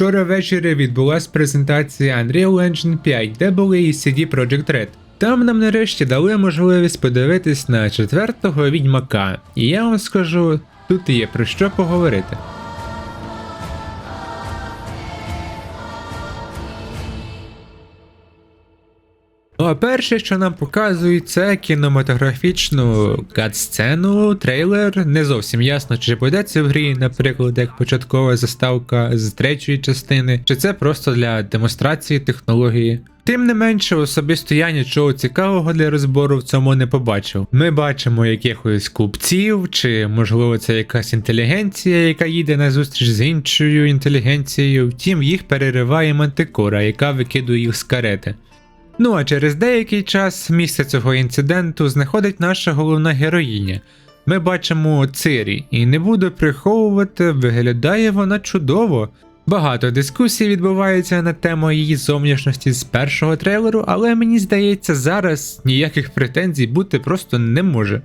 Вчора ввечері відбулася презентація Unreal Engine 5, де були і CD Projekt Red. Там нам нарешті дали можливість подивитись на четвертого відьмака, і я вам скажу, тут є про що поговорити. Ну а перше, що нам показують, це кінематографічну кат-сцену, трейлер. Не зовсім ясно, чи це в грі, наприклад, як початкова заставка з третьої частини, чи це просто для демонстрації технології. Тим не менше, особисто я нічого цікавого для розбору в цьому не побачив. Ми бачимо якихось купців, чи можливо це якась інтелігенція, яка їде на зустріч з іншою інтелігенцією. Втім, їх перериває мантикора, яка викидує їх з карети. Ну а через деякий час місце цього інциденту знаходить наша головна героїня. Ми бачимо Цирі, і не буду приховувати, виглядає вона чудово. Багато дискусій відбувається на тему її зовнішності з першого трейлеру, але мені здається, зараз ніяких претензій бути просто не може.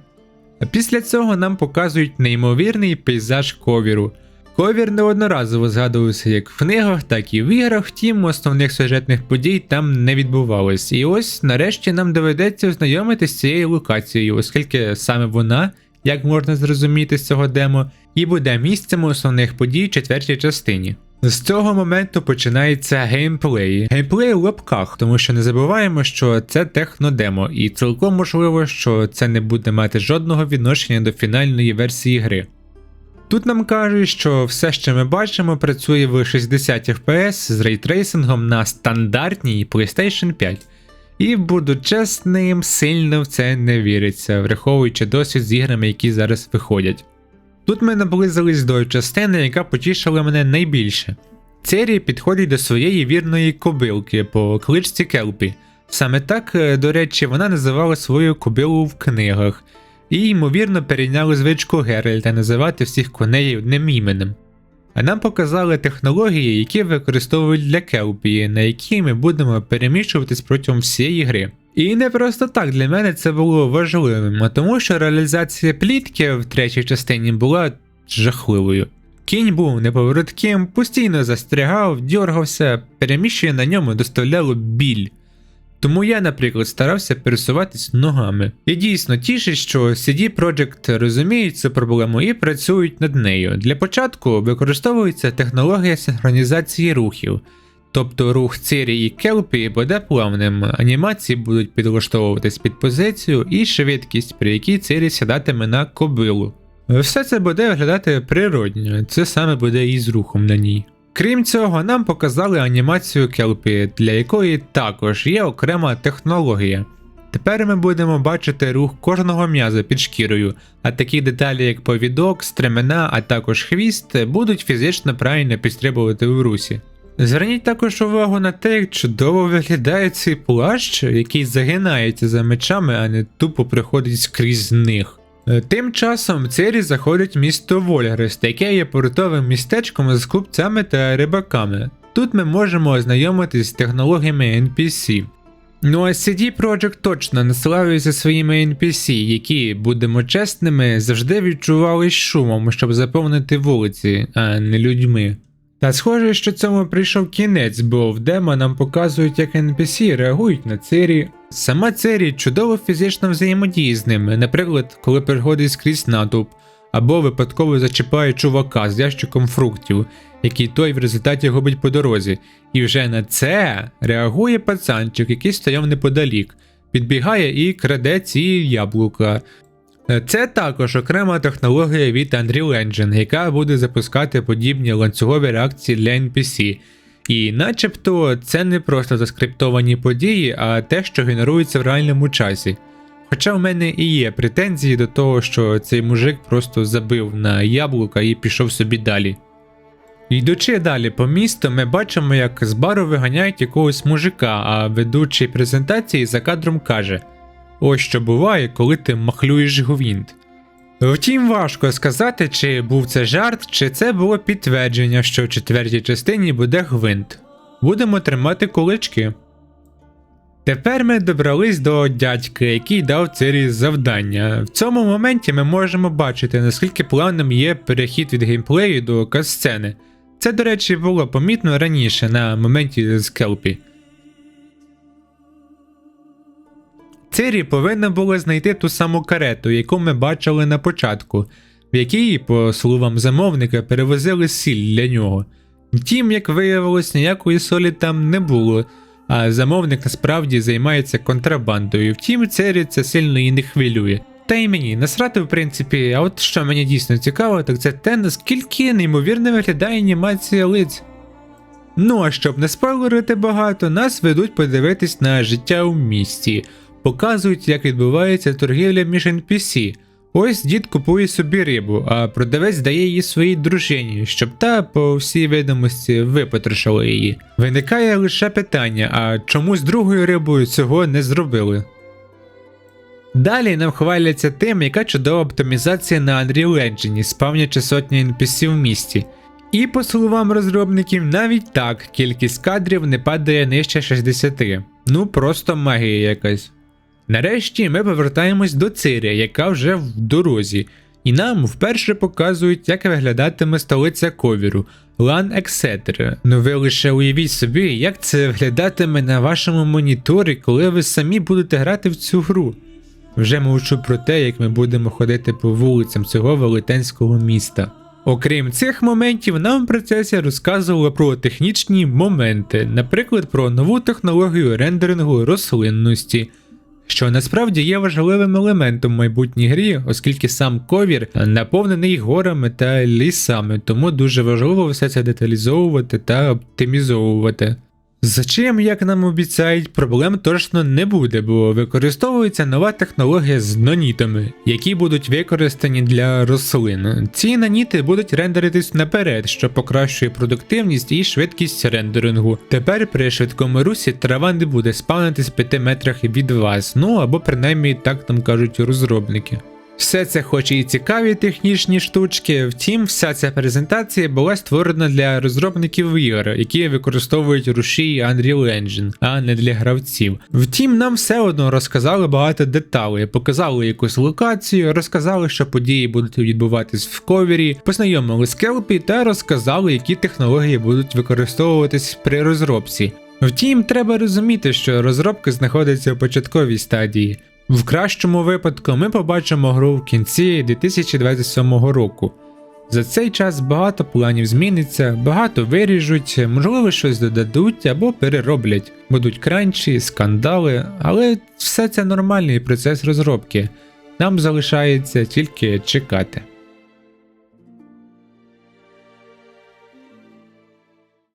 Після цього нам показують неймовірний пейзаж ковіру. Ковір неодноразово згадувався як в книгах, так і в іграх, втім основних сюжетних подій там не відбувалось. І ось нарешті нам доведеться ознайомитися з цією локацією, оскільки саме вона, як можна зрозуміти з цього демо, і буде місцем основних подій четвертій частині. З цього моменту починається геймплей. Геймплей у лапках, тому що не забуваємо, що це технодемо, і цілком можливо, що це не буде мати жодного відношення до фінальної версії гри. Тут нам кажуть, що все, що ми бачимо, працює в 60 FPS з рейтрейсингом на стандартній PlayStation 5. І буду чесним, сильно в це не віриться, враховуючи досвід з іграми, які зараз виходять. Тут ми наблизились до частини, яка потішила мене найбільше. Цері підходить до своєї вірної кобилки по кличці Келпі. Саме так, е, до речі, вона називала свою кобилу в книгах, і, ймовірно, перейняли звичку Геральта називати всіх коней одним іменем. А нам показали технології, які використовують для Келпії, на які ми будемо переміщуватись протягом всієї гри. І не просто так для мене це було важливим, а тому що реалізація плітки в третій частині була жахливою. Кінь був неповоротким, постійно застрягав, дьоргався, переміщення на ньому доставляло біль. Тому я, наприклад, старався пересуватись ногами. І дійсно тішить, що CD Projekt розуміють цю проблему і працюють над нею. Для початку використовується технологія синхронізації рухів. Тобто рух Цирі і Келпі буде плавним, анімації будуть підлаштовуватись під позицію і швидкість, при якій Цирі сідатиме на кобилу. Все це буде виглядати природньо, це саме буде і з рухом на ній. Крім цього, нам показали анімацію Келпі, для якої також є окрема технологія. Тепер ми будемо бачити рух кожного м'яза під шкірою, а такі деталі, як повідок, стремена, а також хвіст, будуть фізично правильно підстрибувати в русі. Зверніть також увагу на те, як чудово виглядає цей плащ, який загинається за мечами, а не тупо приходить скрізь них. Е, Тим часом Цері заходить місто Вольгрест, яке є портовим містечком з купцями та рибаками. Тут ми можемо ознайомитись з технологіями NPC. Ну а CD Projekt точно не славиться своїми NPC, які, будемо чесними, завжди відчувались шумом, щоб заповнити вулиці, а не людьми. Та схоже, що цьому прийшов кінець, бо в демо нам показують, як NPC реагують на Цері. Сама Цері чудово фізично взаємодіє з ними, наприклад, коли приходить скрізь натовп, або випадково зачіпає чувака з ящиком фруктів, який той в результаті губить по дорозі. І вже на це реагує пацанчик, який стояв неподалік, підбігає і краде ці яблука. Це також окрема технологія від Unreal Engine, яка буде запускати подібні ланцюгові реакції для NPC. І начебто це не просто заскриптовані події, а те, що генерується в реальному часі. Хоча в мене і є претензії до того, що цей мужик просто забив на яблука і пішов собі далі. Йдучи далі по місту, ми бачимо, як з бару виганяють якогось мужика, а ведучий презентації за кадром каже: Ось що буває, коли ти махлюєш гвинт. Втім, важко сказати, чи був це жарт, чи це було підтвердження, що в четвертій частині буде гвинт. Будемо тримати кулички. Тепер ми добрались до дядька, який дав Цирі завдання. В цьому моменті ми можемо бачити, наскільки плавним є перехід від геймплею до касцени. Це, до речі, було помітно раніше на моменті з Келпі. Цирі повинна була знайти ту саму карету, яку ми бачили на початку, в якій, по словам замовника, перевозили сіль для нього. Втім, як виявилось, ніякої солі там не було, а замовник насправді займається контрабандою. Втім, Цері це сильно і не хвилює. Та й мені насрати, в принципі, а от що мені дійсно цікаво, так це те, наскільки неймовірно виглядає анімація лиць. Ну а щоб не спойлерити багато, нас ведуть подивитись на життя у місті, показують, як відбувається торгівля між NPC. Ось дід купує собі рибу, а продавець дає її своїй дружині, щоб та, по всій видимості, випотрошила її. Виникає лише питання: а чому з другою рибою цього не зробили? Далі нам хваляться тим, яка чудова оптимізація на Unreal Engine, спавнячи сотні NPC в місті. І по словам розробників, навіть так кількість кадрів не падає нижче 60. Ну просто магія якась. Нарешті ми повертаємось до Циря, яка вже в дорозі, і нам вперше показують, як виглядатиме столиця ковіру Лан Ексетер. Ну ви лише уявіть собі, як це виглядатиме на вашому моніторі, коли ви самі будете грати в цю гру. Вже мовчу про те, як ми будемо ходити по вулицям цього велетенського міста. Окрім цих моментів, нам в процесі розказували про технічні моменти, наприклад, про нову технологію рендерингу рослинності, що насправді є важливим елементом майбутній грі, оскільки сам ковір наповнений горами та лісами, тому дуже важливо все це деталізовувати та оптимізовувати. За чим, як нам обіцяють, проблем точно не буде, бо використовується нова технологія з нанітами, які будуть використані для рослин. Ці наніти будуть рендеритись наперед, що покращує продуктивність і швидкість рендерингу. Тепер при швидкому русі трава не буде спавнитись 5 метрах від вас, ну або принаймні так нам кажуть розробники. Все це хоч і цікаві технічні штучки, втім, вся ця презентація була створена для розробників ігор, які використовують рушій Unreal Engine, а не для гравців. Втім, нам все одно розказали багато деталей, показали якусь локацію, розказали, що події будуть відбуватись в ковері, познайомили з Келпі та розказали, які технології будуть використовуватись при розробці. Втім, треба розуміти, що розробка знаходиться у початковій стадії. В кращому випадку ми побачимо гру в кінці 2027 року. За цей час багато планів зміниться, багато виріжуть, можливо, щось додадуть або перероблять, будуть кранчі, скандали, але все це нормальний процес розробки. Нам залишається тільки чекати.